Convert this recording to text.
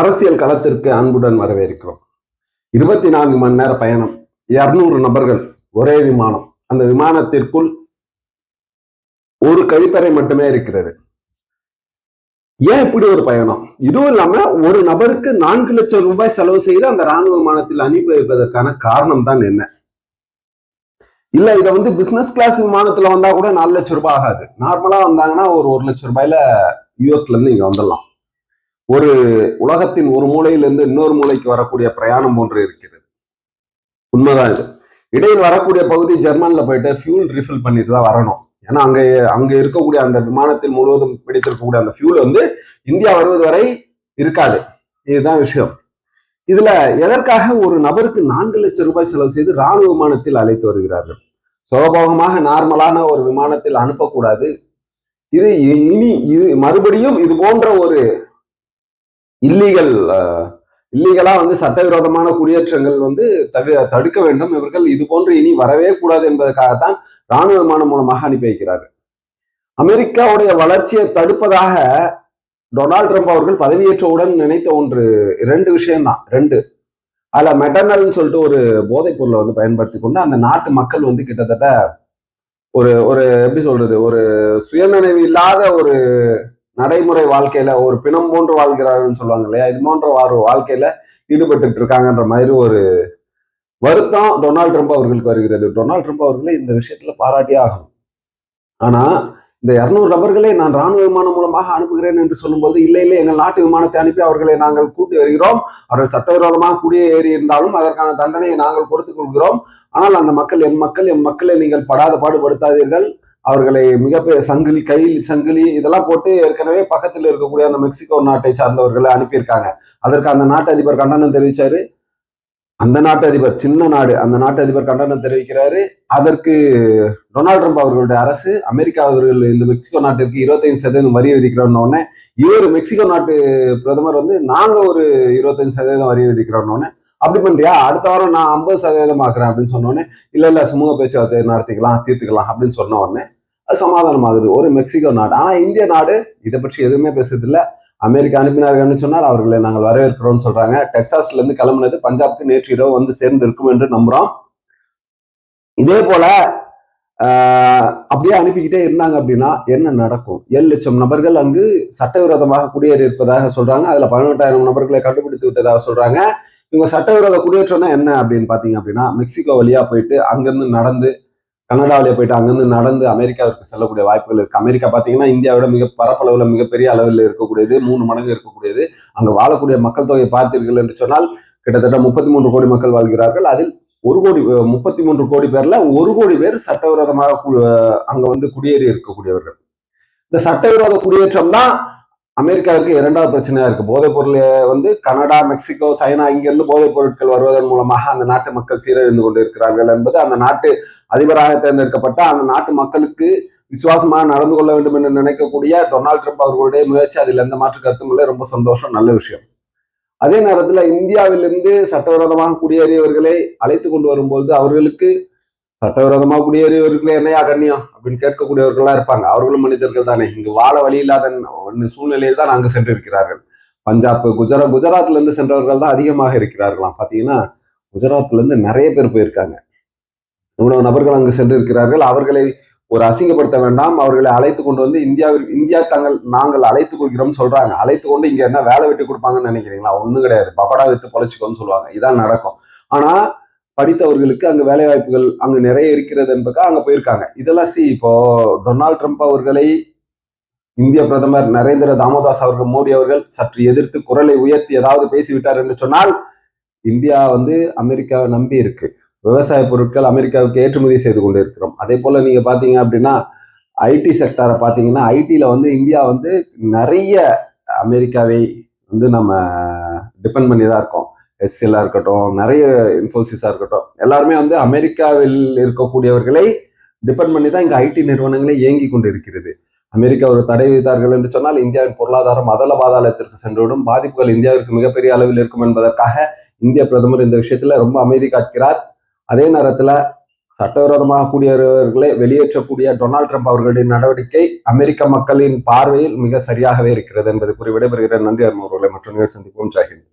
அரசியல் களத்திற்கு அன்புடன் வரவேற்கிறோம். இருபத்தி நான்கு மணி நேர பயணம். இருநூறு நபர்கள் ஒரே விமானம். அந்த விமானத்திற்குள் ஒரு கழிப்பறை மட்டுமே இருக்கிறது. ஏன் இப்படி ஒரு பயணம்? இதுவும் இல்லாம ஒரு நபருக்கு நான்கு லட்சம் ரூபாய் செலவு செய்து அந்த ராணுவ விமானத்தில் அனுப்பி வைப்பதற்கான காரணம் தான் என்ன? இல்ல இதை வந்து பிசினஸ் கிளாஸ் விமானத்துல வந்தா கூட நாலு லட்சம் ரூபாய் ஆகாது. நார்மலா வந்தாங்கன்னா ஒரு ஒரு லட்சம் ரூபாயில யூஎஸ்ல இருந்து இங்க வந்துடலாம். ஒரு உலகத்தின் ஒரு மூலையிலிருந்து இன்னொரு மூலைக்கு வரக்கூடிய பிரயாணம் போன்று இருக்கிறது. உண்மைதான் இது. இடையில் வரக்கூடிய பகுதி ஜெர்மனில் போயிட்டு ஃபியூல் ரீஃபில் பண்ணிட்டு தான் வரணும். ஏன்னா அங்கே அங்கே இருக்கக்கூடிய அந்த விமானத்தில் முழுவதும் பிடித்திருக்கக்கூடிய அந்த ஃபியூல் வந்து இந்தியா வருவது வரை இருக்காது. இதுதான் விஷயம். இதுல எதற்காக ஒரு நபருக்கு நான்கு லட்சம் ரூபாய் செலவு செய்து ராணுவ விமானத்தில் அழைத்து வருகிறார்கள்? சுகபோகமாக நார்மலான ஒரு விமானத்தில் அனுப்பக்கூடாது. இது இனி இது மறுபடியும் இது போன்ற ஒரு இல்லீகல் இல்லீகலா வந்து சட்டவிரோதமான குடியேற்றங்கள் வந்து தவி தடுக்க வேண்டும். இவர்கள் இது போன்று இனி வரவே கூடாது என்பதற்காகத்தான் ராணுவ விமானம் மூலமாக அனுப்பி வைக்கிறார்கள். அமெரிக்காவுடைய வளர்ச்சியை தடுப்பதாக டொனால்ட் ட்ரம்ப் அவர்கள் பதவியேற்றவுடன் நினைத்த ஒன்று ரெண்டு விஷயம்தான். ரெண்டு அதில் மெட்டர்னல்னு சொல்லிட்டு ஒரு போதைப் பொருளை வந்து பயன்படுத்தி கொண்டு அந்த நாட்டு மக்கள் வந்து கிட்டத்தட்ட ஒரு ஒரு எப்படி சொல்றது ஒரு சுயநினைவு இல்லாத ஒரு நடைமுறை வாழ்க்கையில ஒரு பிணம் போன்று வாழ்கிறார்கள் சொல்லுவாங்க இல்லையா? இது போன்ற ஒரு வாழ்க்கையில ஈடுபட்டு இருக்காங்கன்ற மாதிரி ஒரு வருத்தம் டொனால்ட் ட்ரம்ப் அவர்களுக்கு வருகிறது. டொனால்ட் ட்ரம்ப் அவர்களை இந்த விஷயத்துல பாராட்டியே ஆகணும். ஆனா இந்த இருநூறு நபர்களை நான் ராணுவ விமானம் மூலமாக அனுப்புகிறேன் என்று சொல்லும்போது இல்லை இல்லை எங்கள் நாட்டு விமானத்தை அனுப்பி அவர்களை நாங்கள் கூட்டி வருகிறோம். அவர்கள் சட்டவிரோதமாக குடியேறி இருந்தாலும் அதற்கான தண்டனையை நாங்கள் கொடுத்துக் கொள்கிறோம். ஆனால் அந்த மக்கள் எம் மக்கள் எம் மக்களை நீங்கள் படாத பாடுபடுத்தாதீர்கள். அவர்களை மிகப்பெரிய சங்கிலி கையில் சங்கிலி இதெல்லாம் போட்டு ஏற்கனவே பக்கத்தில் இருக்கக்கூடிய அந்த மெக்சிகோ நாட்டை சார்ந்தவர்களை அனுப்பியிருக்காங்க. அதற்கு அந்த நாட்டு அதிபர் கண்டனம் தெரிவிச்சாரு. அந்த நாட்டு அதிபர் சின்ன நாடு அந்த நாட்டு அதிபர் கண்டனம் தெரிவிக்கிறாரு. அதற்கு டொனால்ட் ட்ரம்ப் அவர்களுடைய அரசு அமெரிக்கா அவர்கள் இந்த மெக்சிகோ நாட்டிற்கு இருபத்தைந்து சதவீதம் வரி விதிக்கிறோன்னொடனே இவர் மெக்சிகோ நாட்டு பிரதமர் வந்து நாங்க ஒரு இருபத்தஞ்சு சதவீதம் வரி விதிக்கிறோன்னொடனே அப்படி பண்றியா? அடுத்த வாரம் நான் ஐம்பது சதவீதம் ஆக்குறேன் அப்படின்னு சொன்னோடனே இல்ல இல்ல சுமூக பேச்சுவார்த்தை நடத்திக்கலாம் தீர்த்துக்கலாம் அப்படின்னு சொன்ன உடனே அது சமாதானமாகுது. ஒரு மெக்சிகோ நாடு. ஆனா இந்திய நாடு இதை பற்றி எதுவுமே பேசுறது இல்ல. அமெரிக்கா அனுப்பினார்கள்னு சொன்னால் அவர்களை நாங்கள் வரவேற்கிறோம்னு சொல்றாங்க. டெக்சாஸ்ல இருந்து கிளம்புனது பஞ்சாப்க்கு நேற்று இரவு வந்து சேர்ந்து இருக்கும் என்று நம்புறோம். இதே போல அப்படியே அனுப்பிக்கிட்டே இருந்தாங்க அப்படின்னா என்ன நடக்கும்? ஏழு லட்சம் நபர்கள் அங்கு சட்டவிரோதமாக குடியேறி இருப்பதாக சொல்றாங்க. அதுல பதினெட்டாயிரம் நபர்களை கண்டுபிடித்து விட்டதாக சொல்றாங்க. இவங்க சட்டவிரோத குடியேற்றம்னா என்ன அப்படின்னு பாத்தீங்க அப்படின்னா மெக்சிகோ வழியா போயிட்டு அங்கிருந்து நடந்து கனடாவிலே போயிட்டு அங்கிருந்து நடந்து அமெரிக்காவிற்கு செல்லக்கூடிய வாய்ப்புகள் இருக்கு. அமெரிக்கா பார்த்தீங்கன்னா இந்தியாவோட மிக பரப்பளவுல மிகப்பெரிய அளவில் இருக்கக்கூடியது மூணு மடங்கு இருக்கக்கூடியது. அங்க வாழக்கூடிய மக்கள் தொகை பார்த்தீர்கள் என்று சொன்னால் கிட்டத்தட்ட முப்பத்தி மூன்று கோடி மக்கள் வாழ்கிறார்கள். அதில் ஒரு கோடி முப்பத்தி மூன்று கோடி பேர்ல ஒரு கோடி பேர் சட்டவிரோதமாக அங்க வந்து குடியேறி இருக்கக்கூடியவர்கள். இந்த சட்டவிரோத குடியேற்றம் தான் அமெரிக்காவுக்கு இரண்டாவது பிரச்சனையா இருக்கு. போதைப் பொருளை வந்து கனடா மெக்சிகோ சைனா இங்கிருந்து போதைப் பொருட்கள் வருவதன் மூலமாக அந்த நாட்டு மக்கள் சீரழிந்து கொண்டு இருக்கிறார்கள் என்பது அந்த நாட்டு அதிபராக தேர்ந்தெடுக்கப்பட்ட அந்த நாட்டு மக்களுக்கு விசுவாசமாக நடந்து கொள்ள வேண்டும் என்று நினைக்கக்கூடிய டொனால்ட் ட்ரம்ப் அவர்களுடைய முயற்சி. அதில் எந்த மாற்று கருத்தும் இல்லை. ரொம்ப சந்தோஷம். நல்ல விஷயம். அதே நேரத்தில் இந்தியாவிலிருந்து சட்டவிரோதமாக குடியேறியவர்களை அழைத்து கொண்டு வரும்போது அவர்களுக்கு சட்டவிரோதமாக குடியேறியவர்களே என்னையா கண்ணியம்? அப்படின்னு கேட்கக்கூடியவர்களா இருப்பாங்க. அவர்களும் மனிதர்கள் தானே. இங்கு வாழ வழி இல்லாத சூழ்நிலையில் தான் அங்கு சென்றிருக்கிறார்கள். பஞ்சாப் குஜராத் குஜராத்ல இருந்து சென்றவர்கள் தான் அதிகமாக இருக்கிறார்களாம். பாத்தீங்கன்னா குஜராத்ல இருந்து நிறைய பேர் போயிருக்காங்க. இவ்வளவு நபர்கள் அங்கு சென்றிருக்கிறார்கள்? அவர்களை ஒரு அசிங்கப்படுத்த வேண்டாம். அவர்களை அழைத்து கொண்டு வந்து இந்தியாவில் இந்தியா தங்கள் நாங்கள் அழைத்துக் கொள்கிறோம் சொல்றாங்க. அழைத்து கொண்டு இங்க என்ன வேலை விட்டு கொடுப்பாங்கன்னு நினைக்கிறீங்களா? ஒண்ணும் கிடையாது. பகடா வித்து பொழைச்சிக்கோன்னு சொல்லுவாங்க. இதான் நடக்கும். ஆனா படித்தவர்களுக்கு அங்கே வேலைவாய்ப்புகள் அங்கே அங்கு நிறைய இருக்கிறது என்பதுக்காக அங்கே போயிருக்காங்க. இதெல்லாம் சி இப்போ டொனால்ட் ட்ரம்ப் அவர்களை இந்திய பிரதமர் நரேந்திர தாமோதாஸ் அவர்கள் மோடி அவர்கள் சற்று எதிர்த்து குரலை உயர்த்தி ஏதாவது பேசிவிட்டார் என்று சொன்னால் இந்தியா வந்து அமெரிக்காவை நம்பி இருக்கு. விவசாய பொருட்கள் அமெரிக்காவுக்கு ஏற்றுமதி செய்து கொண்டு இருக்கிறோம் அதே போல நீங்க பாத்தீங்க அப்படின்னா ஐடி செக்டாரை பார்த்தீங்கன்னா ஐடியில வந்து இந்தியா வந்து நிறைய அமெரிக்காவை வந்து நம்ம டிபெண்ட் பண்ணி தான் இருக்கோம். எஸ்எல்லாக இருக்கட்டும் நிறைய இன்ஃபோசிஸாக இருக்கட்டும் எல்லாருமே வந்து அமெரிக்காவில் இருக்கக்கூடியவர்களை டிபெண்ட் பண்ணி தான் இங்கே ஐடி நிறுவனங்களே இயங்கி கொண்டு இருக்கிறது அமெரிக்கா ஒரு தடை விதித்தார்கள் என்று சொன்னால் இந்தியாவின் பொருளாதாரம் அதல பாதாளத்திற்கு சென்றுவிடும் பாதிப்புகள் இந்தியாவிற்கு மிகப்பெரிய அளவில் இருக்கும் என்பதற்காக இந்திய பிரதமர் இந்த விஷயத்துல ரொம்ப அமைதி காட்கிறார். அதே நேரத்தில் சட்டவிரோதமாக கூடியவர்களை வெளியேற்றக்கூடிய டொனால்ட் ட்ரம்ப் அவர்களின் நடவடிக்கை அமெரிக்க மக்களின் பார்வையில் மிக சரியாகவே இருக்கிறது என்பது குறி விடைபெறுகிற நன்றி அருமவர்களை மற்ற சந்திப்போம். ஜாகிந்த்